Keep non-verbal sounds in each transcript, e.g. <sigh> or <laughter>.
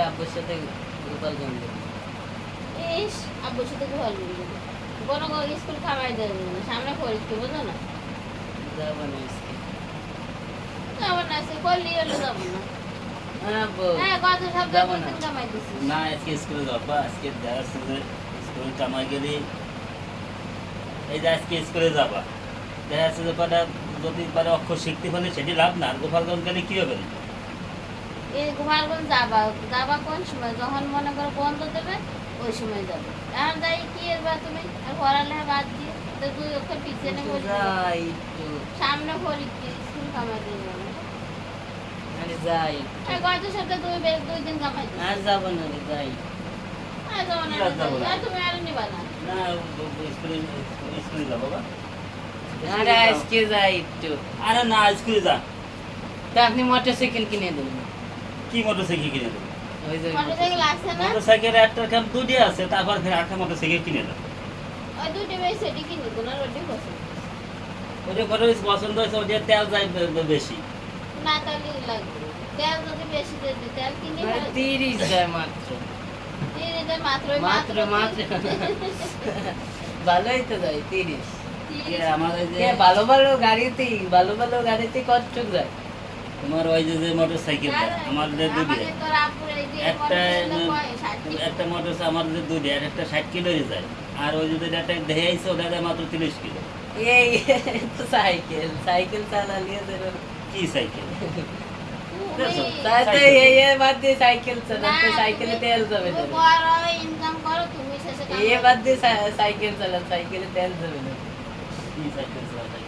আজকে আব্বুর সাথে গোপালগঞ্জ ইস আব্বুর সাথে কোনো কোনো স্কুল খাওয়াই দেবে না। সামনে পরীক্ষা বোঝো না? যাব না আজকে। যাব না হলো যাব না। হ্যাঁ হ্যাঁ না। না আজকে স্কুলে যাব। আজকে দেখা যাচ্ছে স্কুলে কামাই গেলে। এই যে আজকে স্কুলে যাবা। দেখা যাচ্ছে যে যদি পারে অক্ষর শিখতে পারে সেটি লাভ না। আর গোপালগঞ্জ গেলে কী হবে? এই গোপালগঞ্জ যাবা যাবা কোন সময়? যখন মনে করো বন্ধ দেবে ওই সময় যাবে। এখন যাই কি এবার তুমি? আর পড়ালেখা বাদ দিয়ে তো দুই অক্ষর পিছনে যাই সামনে পরীক্ষা স্কুল কামাই দিবে না যাই গত সপ্তাহে দুই বে- দুই দিন কামাই আর যাব না যাই। আর যাব না কি আর যাব না? আর তুমি আর নিবা না। না স্কুলে স্কুলে যাব বা আরে আজকে যাই একটু। আরে না স্কুলে যা। তা আপনি মোটর সাইকেল কিনে দেবেন। কি মোটর সাইকেল কিনে দেবো? মোটরসাইকেল একটা ক্যাম্প দুটি আছে তারপর ফের একটা মোটর সাইকেল কিনে দেবো। ওই দুটি বেশ সেটি কিনি কোনো পছন্দ ওটা করে পছন্দ হয়েছে ওটা তেল যায় বে- বে- বেশি। না তাহলে লাগবে। তেল যদি বেশি দিয়ে তেল কিনে তিরিশ যায় মাত্র। মাত্র মাত্র মাত্র ভালোই তো যায় তিরিশ। ভালো ভালো গাড়িতে ভালো ভালো গাড়িতে কত যায়। তোমার ওই যে যে মোটর সাইকেল আমার যে দুটি একটা একটা মোটর আমার যে দুটি আর একটা ষাট কিলো যায় আর ওই যদি একটা দেখে আইছে ওটা যায় মাত্র তিরিশ কিলো। এই তো সাইকেল সাইকেল চালালিয়ে কি সাইকেল? সাইকেল। চালাতে সাইকেলে তেল যাবে না। করো। বাদ দিয়ে সাইকেল চালান সাইকেলে তেল যাবে না। কি সাইকেল চালা সাইকেল চালা?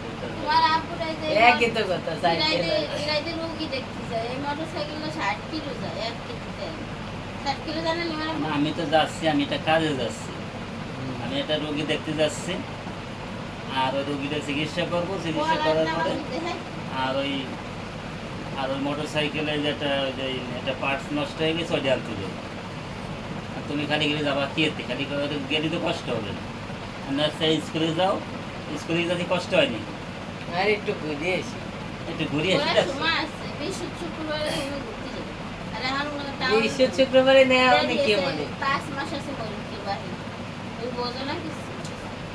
তোমার আপুরা এই একই তো কথা সাইকেল ইরাইতে- ইরাইতে দেখতে যায়। এই মোটরসাইকেলটা ষাট কিলো যায় এক কেজি তেল ষাট কিলো জানেন আমি তো যাচ্ছি আমি একটা কাজে যাচ্ছি। আমি একটা রোগী দেখতে যাচ্ছি। আর ওই রোগীটা চিকিৎসা করব চিকিৎসা করার পরে আর ওই আর ওই মোটর সাইকেলে যেটা ওই যে একটা পার্টস নষ্ট হয়ে গেছে ওইটা আনতে যাব। আর তুমি খালি গেলে যাবা কি এতে? খালি গেলে তো কষ্ট হবে না। না সেই স্কুলে যাও স্কুলে যাতে কষ্ট হয়নি আর একটু ঘুরে একটু আসি বিশ্ব শুক্রবারে নেওয়া কি মানে পাঁচ মাস আছে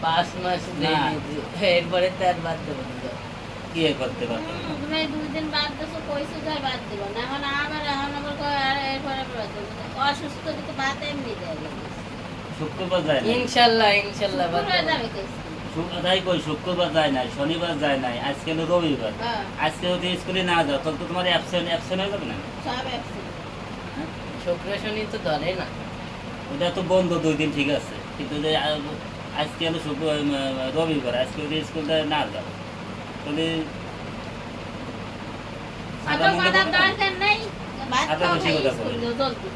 পাঁচ মাস এরপরে তো বাদ দেবো না কি করতে পারতো তুমি এই বাদ দিছো কইছো যে বাদ দিব না। এখন আবার এখন আবার আর এরপরে বাদ দেবো। না। অসুস্থ কিন্তু বাদ এমনি দেয়। শুক্রবার যায় ইনশাল্লাহ ইনশাল্লাহ বাদ দেবো। তাই কই শুক্রবার যায় নাই শনিবার যায় নাই আজকে হলো রবিবার। হ্যাঁ, আজকে যদি স্কুলে না যাও তাহলে তো তোমার অ্যাবসেন্ট অ্যাবসেন্ট হয়ে যাবে না? সব শুক্র শনি তো ধরে না। ওটা তো বন্ধ দুই দিন ঠিক আছে। কিন্তু যে আজকে হলো শুক্র রবিবার আজকে যদি স্কুলটা না যাও তাহলে বেশি কথা বলে। যাও, জলদি।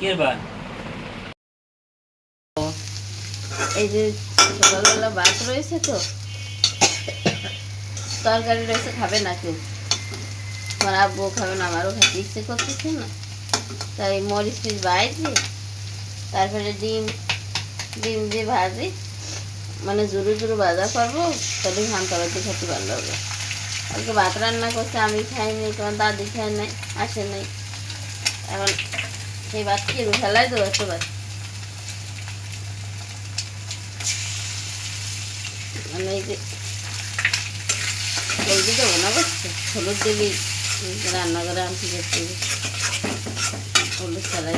কে বা এই যে সকালবেলা ভাত রয়েছে তো, তরকারি রয়েছে, খাবে না কেউ। আমার আব্বু খাবে না, আমারও খাতে ইচ্ছে করতেছে না। তাই মরিচ পিস বাইছি তারপরে ডিম ডিম দিয়ে ভাজি মানে জুরু জুরু ভাজা করব, তাহলে ঘামটা বাদি খেতে ভালো হবে। কালকে ভাত রান্না করছে আমি খাইনি তোমার দাদি খাই নাই, আসে নাই। এখন সেই ভাত কি ফেলাই দেবো একটু ভাত? মানে এই যে হলদি দেবো না বুঝছ হলুদ দিলেই রান্না করে আনতে হবে। হলুদ ছাড়াই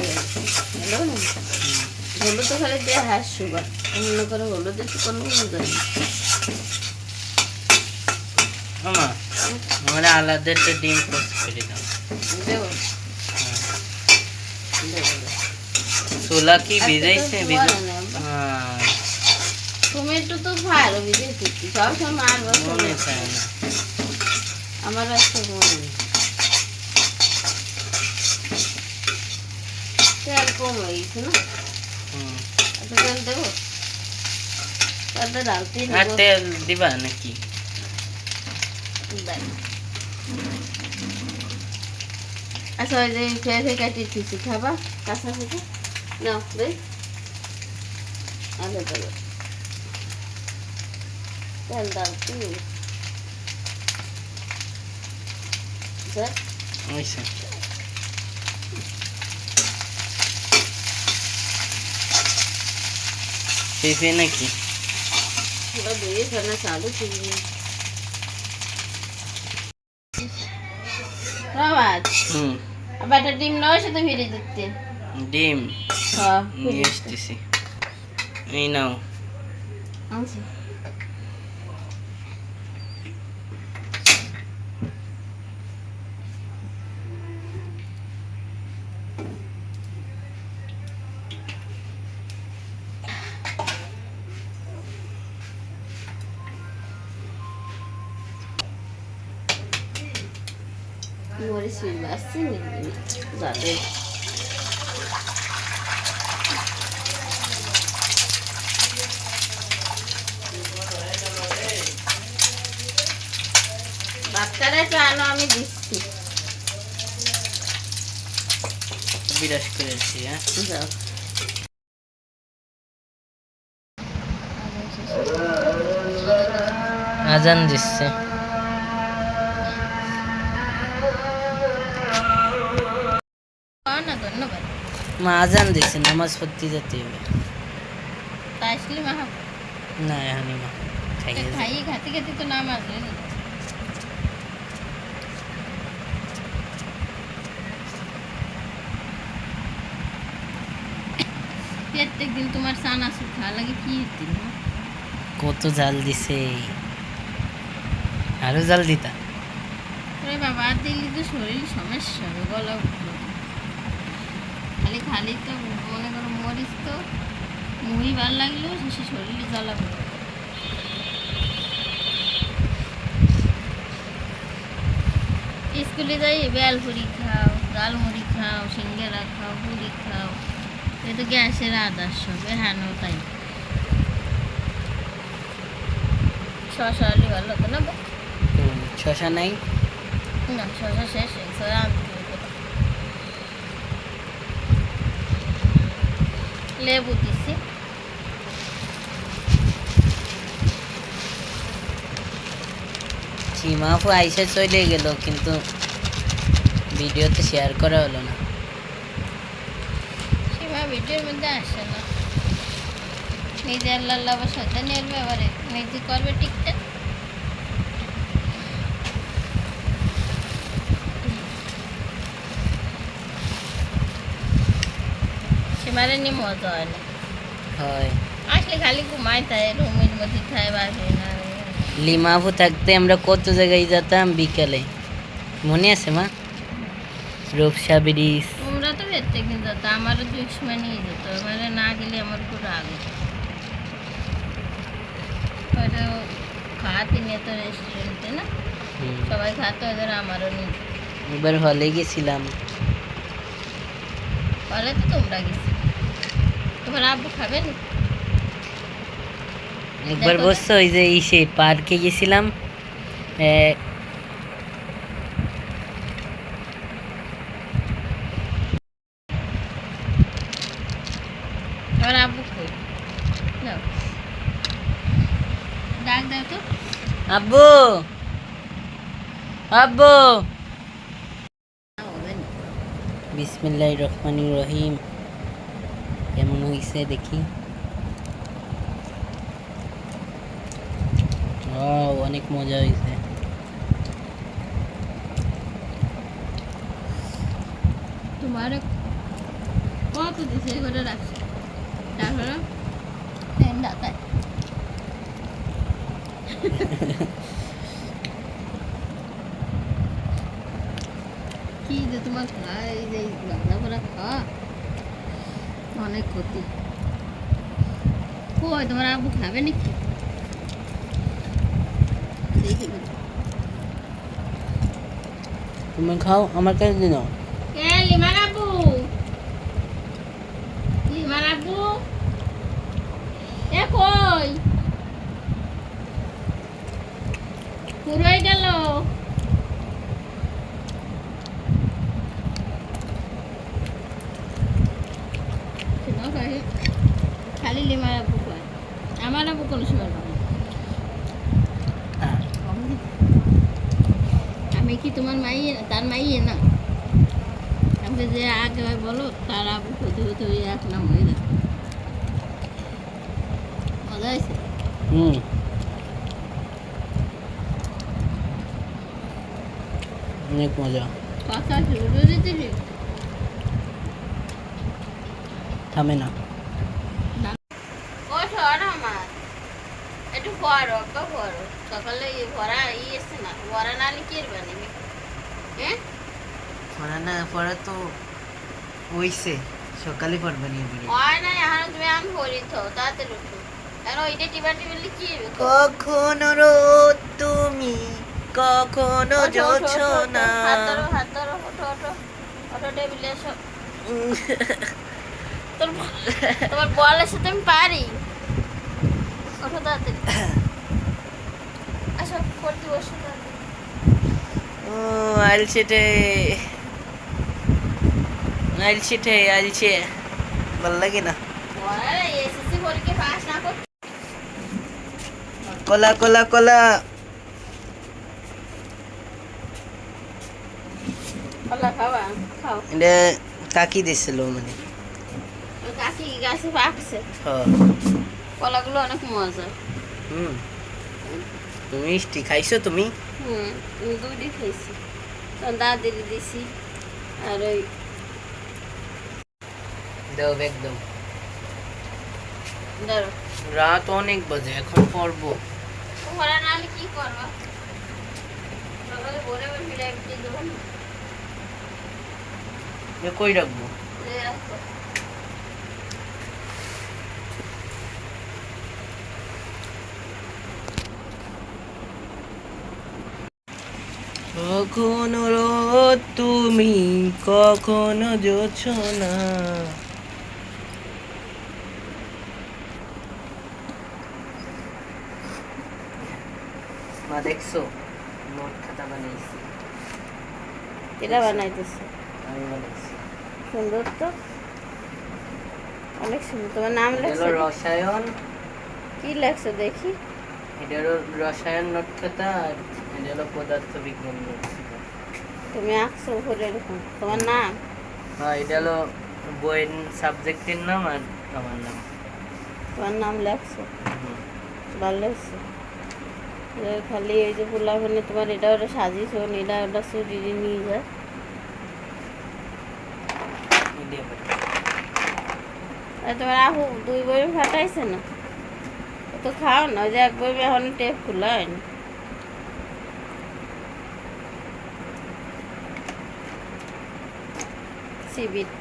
হ্যালো? না হলুদ তো খালি দিয়ে হাস সুগার। অন্য করে হলুদ একটু কোনো নেই আমা আমার আলাদা একটা ডিম পোস্ট করে দাও। দেবো। হ্যাঁ। ছোলা কি ভিজাইছে ভিজা একটু তো ভালো বিজয় করছি সব সময় মারবো আমার আজকে মনে। তেল কম হয়ে গেছে না। এত তেল দেবো? আর তেল দিবা নাকি? আচ্ছা ওই যে কাটিয়ে দিচ্ছি খাবা? কাঁচা থেকে? নাও দেই আলো Verdade. Zé? você sim. vendo aqui. Meu Deus, é nessa প্রভাত আবার একটা ডিম নাও সাথে ফিরে দিতে ডিম হ্যাঁ নিয়ে আসতেছি এই não আচ্ছা যাতে বাচ্চারা একটু আনো আমি দিচ্ছি বিরাজ করেছি হ্যাঁ যাও আজান দিচ্ছে মা আজান দিচ্ছে নামাজ পড়তে যেতে হবে। তা আসলে মা? না এখনই মা খাইয়ে খাতে খাতে তো নাম আসলে প্রত্যেক দিন তোমার সানা সুখা লাগে কি দিন কত জাল দিছে। আরও জাল দিতা। বাবা দিল্লি তো শরীর সমস্যা হবে গলা খালি খালি তো মনে করো মরিস তো মুড়ি ভালো লাগলেও শেষে শরীরে জ্বালা পড়ে স্কুলে যাই বেল পুরি খাও ডাল মুড়ি খাও সিঙ্গারা খাও পুরি খাও। এ তো গ্যাসের আদর্শ বেহানো তাই। শশা হলে ভালো হতো না? শশা নাই? না শশা শেষ হয়েছে আনতে হবে কোথাও। লেবু দিছি। সীমাফু আইসা চলে গেল কিন্তু ভিডিওতে শেয়ার করা হলো না। সীমা ভিডিওর মধ্যে আসে না। নিজে আল্লাহ আল্লাহ সত্যি নিয়ে ব্যাপারে নিজে করবে টিকটক সীমারে নিয়ে মজা হয় না হয় আসলে খালি ঘুমাই থাকে রুমের মধ্যে থাকে বাসে না লিমাফু থাকতে আমরা কত জায়গায় যেতাম বিকালে মনে আছে মা রূপসা ব্রিজ তোমরা তো প্রত্যেক দিন যেত আমারও দুশ্মনী যেত মানে না গেলে আমার খুব রাগ হতো। খাওয়াতে নিয়ে তো রেস্টুরেন্টে না সবাই খাতো এদের আমারও নিয়ে এবার হলে গেছিলাম পরে তো তোমরা গেছি তোমার আব্বু খাবেন? একবার বসছো ওই যে ইসে পার্কে গেছিলাম। আমার আব্বু কই? ডাক দাও তো। আব্বু! আব্বু! হবে না। বিসমিল্লাহ রহমান রহিম। হয়েছে দেখি অনেক মজা হয়েছে তোমার কত দিছে করে রাখছি তারপরে কি যে তোমার খায় এই যে গাঁদা ভরা খাওয়া অনেক ক্ষতি। কই তোমার আব্বু খাবে নাকি? দেখি। তুমি খাও আমার কাছে দিন কে লিমার আবু লিমার আবু এ কই পুরোই গেল শোনো খালি- খালি লিমার আব্বু কয় আমার আব্বু কোনো সময় পাবে না। কম দিতে। আমি কি তোমার মাইয়ে না তার মাইয়ে না। আপনি যে আগে বলো তার আবু হতে হতে ওই এক নাম হয়ে যাবে মজা হয়েছে? হুম। অনেক মজা। কথা শুরু দিলি থামে না। একটু পড়ো অব্বা পড়ো সকালে ইয়ে ভরা ই এসছে না ভরা নালে কি হ্যাঁ পড়া না পড়া তো হইছে। সকালে পড়বা হয় না এখন তুমি আমি পড়ি তো এখন ওইটা টিবা টিবিলে কি হবে কখনো রোদ তুমি কখনো যোছ না। ওঠো ওঠো। ওঠো টেবিলে তোর তোমার বলের সাথে আমি পারি। ওঠো তাড়াতাড়ি। <coughs> আসো পড়তে বসো আলছেটে আলছেটে আলছে ভালো লাগে না। কলা কলা কলা। এটা কাকি দিছিল মানে। কাকি গাছে পাকছে। হ্যাঁ। কলাগুলো অনেক মজা। হুম। মিষ্টি খাইছো তুমি? হুম দুটি খেয়েছি তখন দাদির দিছি আর ওই একদম ধরো। রাত অনেক বাজে এখন পড়ব। ওরা নাহলে কি করবা? সকালে ভোরে ফিরে কই রাখব? কখনো রোদ তুমি কখনো যোছ না? মা দেখছ? নোট খাতা বানাইছি এটা বানাইতেছে। আমি বানাইছি। সুন্দর তো। অনেক সুন্দর। তোমার নাম লেখছো? রসায়ন। কি লেখছো দেখি? এটা হলো রসায়ন নোট খাতা আর এটা হলো পদার্থ বিজ্ঞান তুমি আঁকছো উপরে এরকম। তোমার নাম? হ্যাঁ এটা হলো বইয়ের সাবজেক্টের নাম আর আমার নাম। তোমার নাম লেখছো। ভালো লাগছে খালি এই যে পোলা মানে তোমার এটা ওটা সাজিয়েছো এটা ওটা চুরি নিয়ে যায় আর তোমার আহু দুই বই ফাটাইছে না? তো খাও না যে এক বই এখন টেপ খুলেন সিবিট।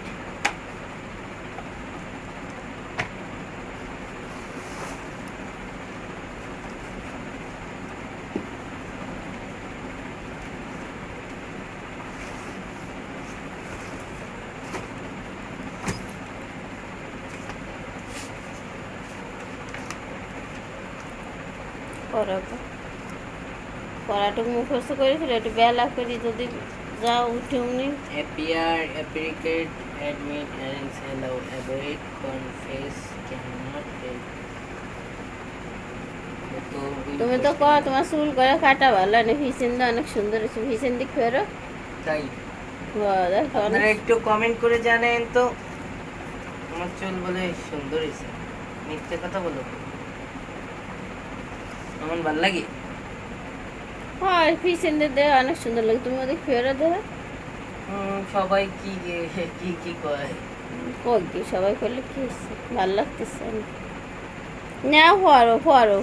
পড়াটুকু মুখস্থ করেছিল একটু বেলা করি যদি যাও উঠে উনি allow, avoid, confess, cannot তুমি তো কো তোমার চুল করে কাটা ভালো না ভিসেন অনেক সুন্দর আছে ভিসেন দিক ফেরো। তাই? আপনারা একটু কমেন্ট করে জানেন তো। আমার চুল বলে সুন্দর হয়েছে। মিথ্যে কথা বলো। আমার ভালো লাগে? হ্যাঁ ভিসেন দে অনেক সুন্দর লাগে। তুমি ওদের ফেরত দেবে সবাই কি কি কি কয়? কই সবাই করলে কি ভালো লাগতেছে না। পড়ো পড়ো